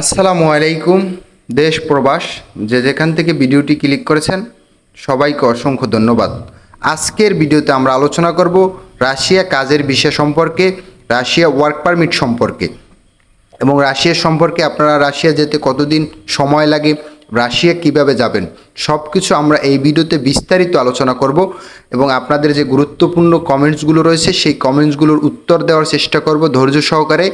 আসসালামু আলাইকুম, দেশ প্রবাস। যে যেখান থেকে ভিডিওটি ক্লিক করেছেন, সবাইকে অসংখ্য ধন্যবাদ। আজকের ভিডিওতে আমরা আলোচনা করব রাশিয়া কাজের বিষয় সম্পর্কে, রাশিয়া ওয়ার্ক পারমিট সম্পর্কে। এবং রাশিয়া সম্পর্কে আপনারা রাশিয়া যেতে কতদিন সময় লাগে, রাশিয়া কীভাবে যাবেন সব কিছু আমরা এই ভিডিওতে বিস্তারিত আলোচনা করব। এবং আপনাদের যে গুরুত্বপূর্ণ কমেন্টসগুলো রয়েছে, সেই কমেন্টসগুলোর উত্তর দেওয়ার চেষ্টা করব। ধৈর্য সহকারে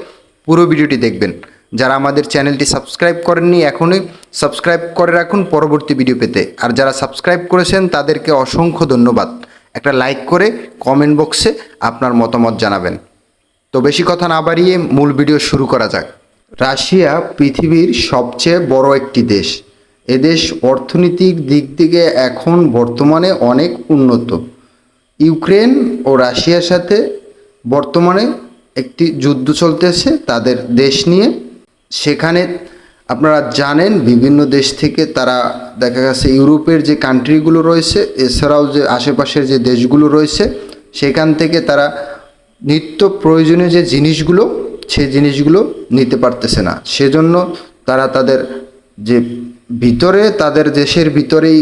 পুরো ভিডিওটি দেখবেন। যারা আমাদের চ্যানেলটি সাবস্ক্রাইব করেননি এখনই সাবস্ক্রাইব করে রাখুন পরবর্তী ভিডিও পেতে। আর যারা সাবস্ক্রাইব করেছেন, তাদেরকে অসংখ্য ধন্যবাদ। একটা লাইক করে কমেন্ট বক্সে আপনার মতামত জানাবেন। তো বেশি কথা না বাড়িয়ে মূল ভিডিও শুরু করা যাক। রাশিয়া পৃথিবীর সবচেয়ে বড় একটি দেশ। এদেশ অর্থনৈতিক দিক থেকে এখন বর্তমানে অনেক উন্নত। ইউক্রেন ও রাশিয়ার সাথে বর্তমানে একটি যুদ্ধ চলতেছে। তাদের দেশ নিয়ে সেখানে আপনারা জানেন বিভিন্ন দেশ থেকে তারা দেখা গেছে ইউরোপের যে কান্ট্রিগুলো রয়েছে, এছাড়াও যে আশেপাশের যে দেশগুলো রয়েছে, সেখান থেকে তারা নিত্য প্রয়োজনীয় যে জিনিসগুলো সেই জিনিসগুলো নিতে পারতেছে না। সেজন্য তারা তাদের যে ভিতরে, তাদের দেশের ভিতরেই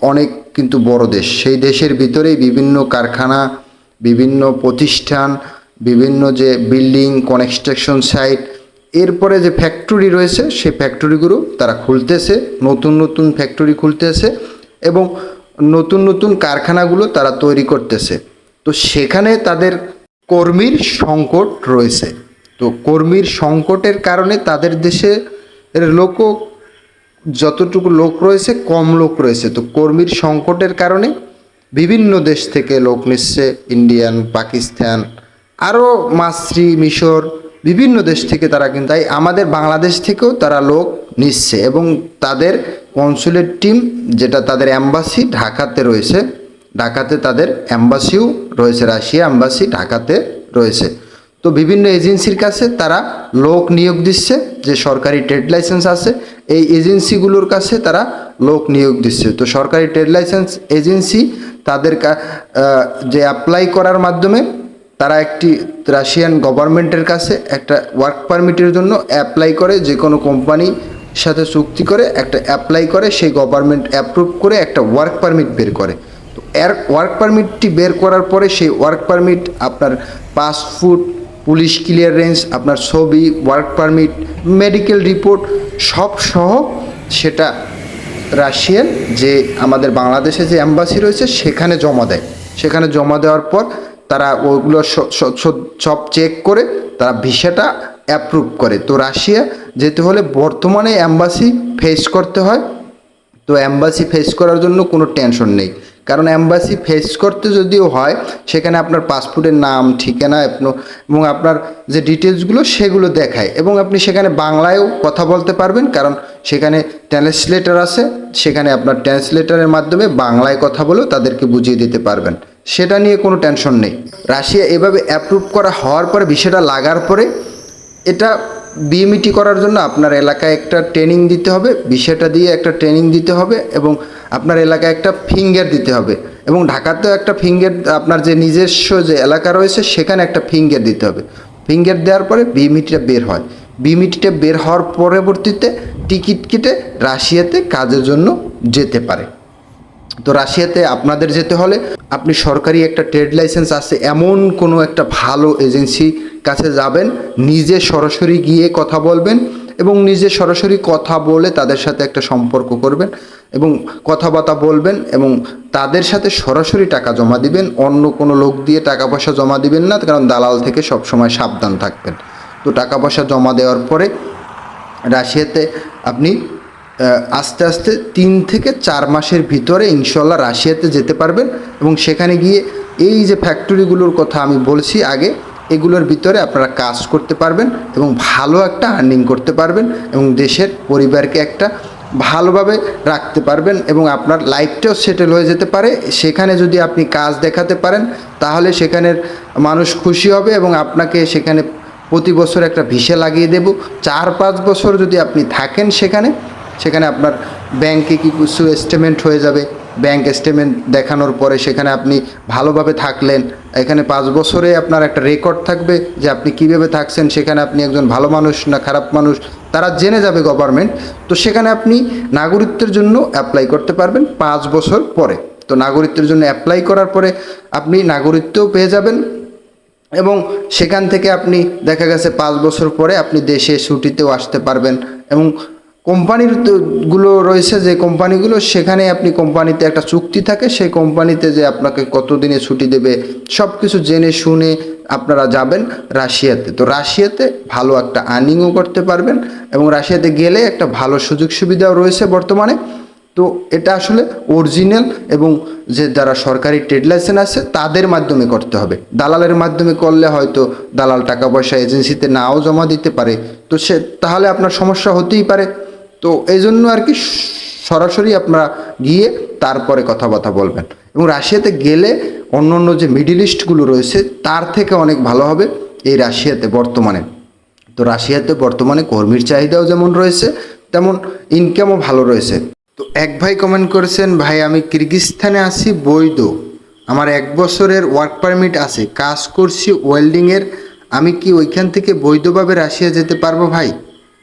অনেক কিন্তু বড় দেশ। সেই দেশের ভিতরেই বিভিন্ন কারখানা, বিভিন্ন প্রতিষ্ঠান, বিভিন্ন যে বিল্ডিং, কনস্ট্রাকশন সাইট এরপরে যে ফ্যাক্টরি রয়েছে, সেই ফ্যাক্টরিগুলো তারা খুলতেছে, নতুন নতুন ফ্যাক্টরি খুলতেছে এবং নতুন নতুন কারখানাগুলো তারা তৈরি করতেছে। তো সেখানে তাদের কর্মীর সংকট রয়েছে। তো কর্মীর সংকটের কারণে তাদের দেশে লোকও যতটুকু লোক রয়েছে, কম লোক রয়েছে। তো কর্মীর সংকটের কারণে বিভিন্ন দেশ থেকে লোক নিচ্ছে, ইন্ডিয়ান, পাকিস্তান, আরও মাসরি মিশর বিভিন্ন দেশ থেকে তারা কিন্তু, তাই আমাদের বাংলাদেশ থেকেও তারা লোক নিচ্ছে এবং তাদের কনসুলেট টিম যেটা তাদের অ্যাম্বাসি ঢাকাতে রয়েছে, ঢাকাতে তাদের অ্যাম্বাসিও রয়েছে, রাশিয়া অ্যাম্বাসি ঢাকাতে রয়েছে। তো বিভিন্ন এজেন্সির কাছে তারা লোক নিয়োগ দিচ্ছে, যে সরকারি ট্রেড লাইসেন্স আছে, এই এজেন্সিগুলোর কাছে তারা লোক নিয়োগ দিচ্ছে। তো সরকারি ট্রেড লাইসেন্স এজেন্সি তাদের যে অ্যাপ্লাই করার মাধ্যমে তারা একটি রাশিয়ান গভর্নমেন্টের কাছে একটা ওয়ার্ক পারমিটের জন্য অ্যাপ্লাই করে, যে কোনো কোম্পানি সাথে চুক্তি করে একটা অ্যাপ্লাই করে, সেই গভর্নমেন্ট অ্যাপ্রুভ করে একটা ওয়ার্ক পারমিট বের করে। তো এর ওয়ার্ক পারমিটটি বের করার পরে সেই ওয়ার্ক পারমিট আপনার পাসপোর্ট পুলিশ ক্লিয়ারেন্স আপনার ছবি ওয়ার্ক পারমিট মেডিকেল রিপোর্ট সব সহ সেটা রাশিয়ান যে আমাদের বাংলাদেশে যে অ্যাম্বাসি রয়েছে, সেখানে জমা দেয়। সেখানে জমা দেওয়ার পর তারা ওগুলো সব চেক করে তারা ভিসাটা অ্যাপ্রুভ করে। তো রাশিয়া যেতে হলে বর্তমানে অ্যাম্বাসি ফেস করতে হয়। তো অ্যাম্বাসি ফেস করার জন্য কোনো টেনশন নেই। কারণ অ্যাম্বাসি ফেস করতে যদিও হয়, সেখানে আপনার পাসপোর্টের নাম, ঠিকানা এবং আপনার যে ডিটেলসগুলো সেগুলো দেখায়। এবং আপনি সেখানে বাংলায়ও কথা বলতে পারবেন, কারণ সেখানে ট্রান্সলেটার আছে, সেখানে আপনার ট্রান্সলেটারের মাধ্যমে বাংলায় কথা বলেও তাদেরকে বুঝিয়ে দিতে পারবেন। সেটা নিয়ে কোনো টেনশন নেই। রাশিয়া এভাবে অ্যাপ্রুভ করা হওয়ার পরে, বিষয়টা লাগার পরে, এটা বিএমইটি করার জন্য আপনার এলাকায় একটা ট্রেনিং দিতে হবে, বিষয়টা দিয়ে একটা ট্রেনিং দিতে হবে এবং আপনার এলাকায় একটা ফিঙ্গার দিতে হবে এবং ঢাকাতেও একটা ফিঙ্গার আপনার যে নিজস্ব যে এলাকা রয়েছে, সেখানে একটা ফিঙ্গার দিতে হবে। ফিঙ্গার দেওয়ার পরে বিএমইটিটা বের হয়। বিএমইটিটা বের হওয়ার পরবর্তীতে টিকিট কেটে রাশিয়াতে কাজের জন্য যেতে পারে। তো রাশিয়াতে আপনাদের যেতে হলে আপনি সরকারি একটা ট্রেড লাইসেন্স আছে, এমন কোনো একটা ভালো এজেন্সি কাছে যাবেন, নিজে সরাসরি গিয়ে কথা বলবেন এবং নিজে সরাসরি কথা বলে তাদের সাথে একটা সম্পর্ক করবেন এবং কথাবার্তা বলবেন এবং তাদের সাথে সরাসরি টাকা জমা দিবেন, অন্য কোনো লোক দিয়ে টাকা পয়সা জমা দিবেন না, কারণ দালাল থেকে সবসময় সাবধান থাকবেন। তো টাকা পয়সা জমা দেওয়ার পরে রাশিয়াতে আপনি আস্তে আস্তে তিন থেকে চার মাসের ভিতরে ইনশাল্লাহ রাশিয়াতে যেতে পারবেন এবং সেখানে গিয়ে এই যে ফ্যাক্টরিগুলোর কথা আমি বলছি আগে, এগুলোর ভিতরে আপনারা কাজ করতে পারবেন এবং ভালো একটা আর্নিং করতে পারবেন এবং দেশের পরিবারকে একটা ভালোভাবে রাখতে পারবেন এবং আপনার লাইফটাও সেটেল হয়ে যেতে পারে। সেখানে যদি আপনি কাজ দেখাতে পারেন, তাহলে সেখানের মানুষ খুশি হবে এবং আপনাকে সেখানে প্রতি বছর একটা ভিসা লাগিয়ে দেব। চার পাঁচ বছর যদি আপনি থাকেন সেখানে সেখানে আপনার ব্যাংকে কি কিছু এস্টিমেন্ট হয়ে যাবে? ব্যাংক স্টেটমেন্ট দেখানোর পরে সেখানে আপনি ভালোভাবে থাকলেন। এখানে পাঁচ বছরে আপনার একটা রেকর্ড থাকবে যে আপনি কীভাবে থাকছেন, সেখানে আপনি একজন ভালো মানুষ না খারাপ মানুষ, তারা জেনে যাবে গভর্নমেন্ট তো সেখানে আপনি নাগরিকত্বের জন্য অ্যাপ্লাই করতে পারবেন পাঁচ বছর পরে। তো নাগরিকত্বের জন্য অ্যাপ্লাই করার পরে আপনি নাগরিকত্বও পেয়ে যাবেন এবং সেখান থেকে আপনি দেখা গেছে পাঁচ বছর পরে আপনি দেশে ছুটিতেও আসতে পারবেন এবং কোম্পানিরগুলো রয়েছে, যে কোম্পানিগুলো সেখানে আপনি কোম্পানিতে একটা চুক্তি থাকে, সেই কোম্পানিতে যে আপনাকে কত দিনে ছুটি দেবে সব কিছু জেনে শুনে আপনারা যাবেন রাশিয়াতে। তো রাশিয়াতে ভালো একটা আর্নিংও করতে পারবেন এবং রাশিয়াতে গেলে একটা ভালো সুযোগ সুবিধাও রয়েছে বর্তমানে। তো এটা আসলে অরিজিনাল এবং যে যারা সরকারি ট্রেড লাইসেন্স আছে, তাদের মাধ্যমে করতে হবে। দালালের মাধ্যমে করলে হয়তো দালাল টাকা পয়সা এজেন্সিতে নাও জমা দিতে পারে। তো সে, তাহলে আপনার সমস্যা হতেই পারে। তো এই জন্য আর কি সরাসরি আপনারা গিয়ে তারপরে কথাবার্তা বলবেন। এবং রাশিয়াতে গেলে অন্য অন্য যে মিডিল ইস্টগুলো রয়েছে, তার থেকে অনেক ভালো হবে এই রাশিয়াতে বর্তমানে। তো রাশিয়াতে বর্তমানে কর্মীর চাহিদাও যেমন রয়েছে, তেমন ইনকামও ভালো রয়েছে। তো এক ভাই কমেন্ট করেছেন, ভাই, আমি কিরগিস্তানে আছি, বৈধ। আমার এক বছরের ওয়ার্ক পারমিট আছে, কাজ করছি ওয়েল্ডিংয়ের আমি কি ওইখান থেকে বৈধভাবে রাশিয়া যেতে পারব ভাই?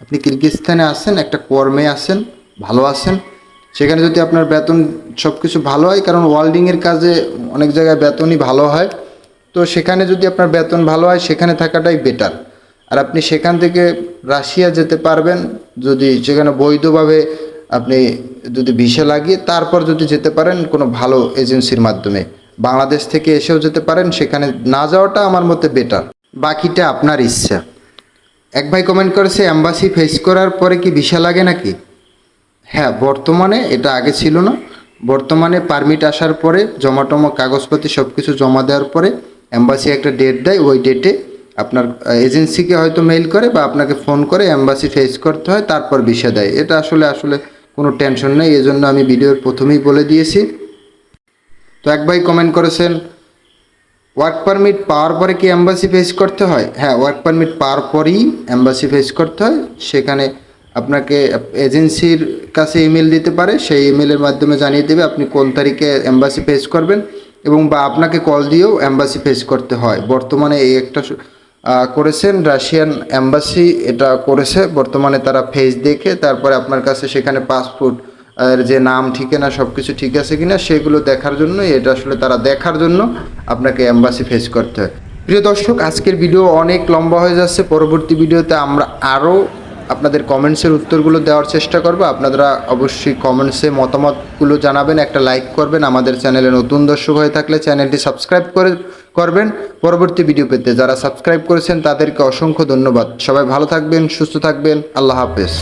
আপনি কিরগিস্তানে আসেন, একটা কর্মে আসেন, ভালো আসেন। সেখানে যদি আপনার বেতন সব কিছু ভালো হয়, কারণ ওয়েল্ডিংয়ের কাজে অনেক জায়গায় বেতনই ভালো হয়, তো সেখানে যদি আপনার বেতন ভালো হয়, সেখানে থাকাটাই বেটার আর আপনি সেখান থেকে রাশিয়া যেতে পারবেন, যদি সেখানে বৈধভাবে আপনি যদি ভিসা লাগিয়ে তারপর যদি যেতে পারেন কোনো ভালো এজেন্সির মাধ্যমে। বাংলাদেশ থেকে এসেও যেতে পারেন, সেখানে না যাওয়াটা আমার মতে বেটার বাকিটা আপনার ইচ্ছা। এক ভাই কমেন্ট করেছে অ্যাম্বাসি ফেস করার পরে কি ভিসা লাগে নাকি? হ্যাঁ বর্তমানে এটা আগে ছিল না। বর্তমানে পারমিট আসার পরে, জমাটমা কাগজপত্র সব কিছু জমা দেওয়ার পরে অ্যাম্বাসি একটা ডেট দেয়, ওই ডেটে আপনার এজেন্সিকে হয়তো মেইল করে বা আপনাকে ফোন করে অ্যাম্বাসি ফেস করতে হয়, তারপর ভিসা দেয়। এটা আসলে আসলে কোনো টেনশন নেই, এজন্য আমি ভিডিওর প্রথমেই বলে দিয়েছি। তো এক ভাই কমেন্ট করেছেন ওয়ার্ক পারমিট পাওয়ার পরে কি অ্যাম্বাসি ফেস করতে হয়? হ্যাঁ ওয়ার্ক পারমিট পাওয়ার পরেই অ্যাম্বাসি ফেস করতে হয়। সেখানে আপনাকে এজেন্সির কাছে ইমেল দিতে পারে। সেই ইমেলের মাধ্যমে জানিয়ে দেবে আপনি কোন তারিখে অ্যাম্বাসি ফেস করবেন এবং বা আপনাকে কল দিয়েও অ্যাম্বাসি ফেস করতে হয়। বর্তমানে এই একটা করেছেন রাশিয়ান অ্যাম্বাসি এটা করেছে। বর্তমানে তারা ফেস দেখে তারপরে আপনার কাছে সেখানে পাসপোর্ট এর যে নাম ঠিকানা সব কিছু ঠিক আছে কিনা সেগুলো দেখার জন্য এটা আসলে তারা দেখার জন্য আপনাকে অ্যাম্বাসি ফেস করতে হয়। প্রিয় দর্শক, আজকের ভিডিও অনেক লম্বা হয়ে যাচ্ছে। পরবর্তী ভিডিওতে আমরা আরও আপনাদের কমেন্টসের উত্তরগুলো দেওয়ার চেষ্টা করব। আপনারা অবশ্যই কমেন্টসে মতামতগুলো জানাবেন, একটা লাইক করবেন। আমাদের চ্যানেলে নতুন দর্শক হয়ে থাকলে চ্যানেলটি সাবস্ক্রাইব করে, করবেন। পরবর্তী ভিডিও পেতে যারা সাবস্ক্রাইব করেছেন, তাদেরকে অসংখ্য ধন্যবাদ। সবাই ভালো থাকবেন, সুস্থ থাকবেন। আল্লাহ হাফেজ।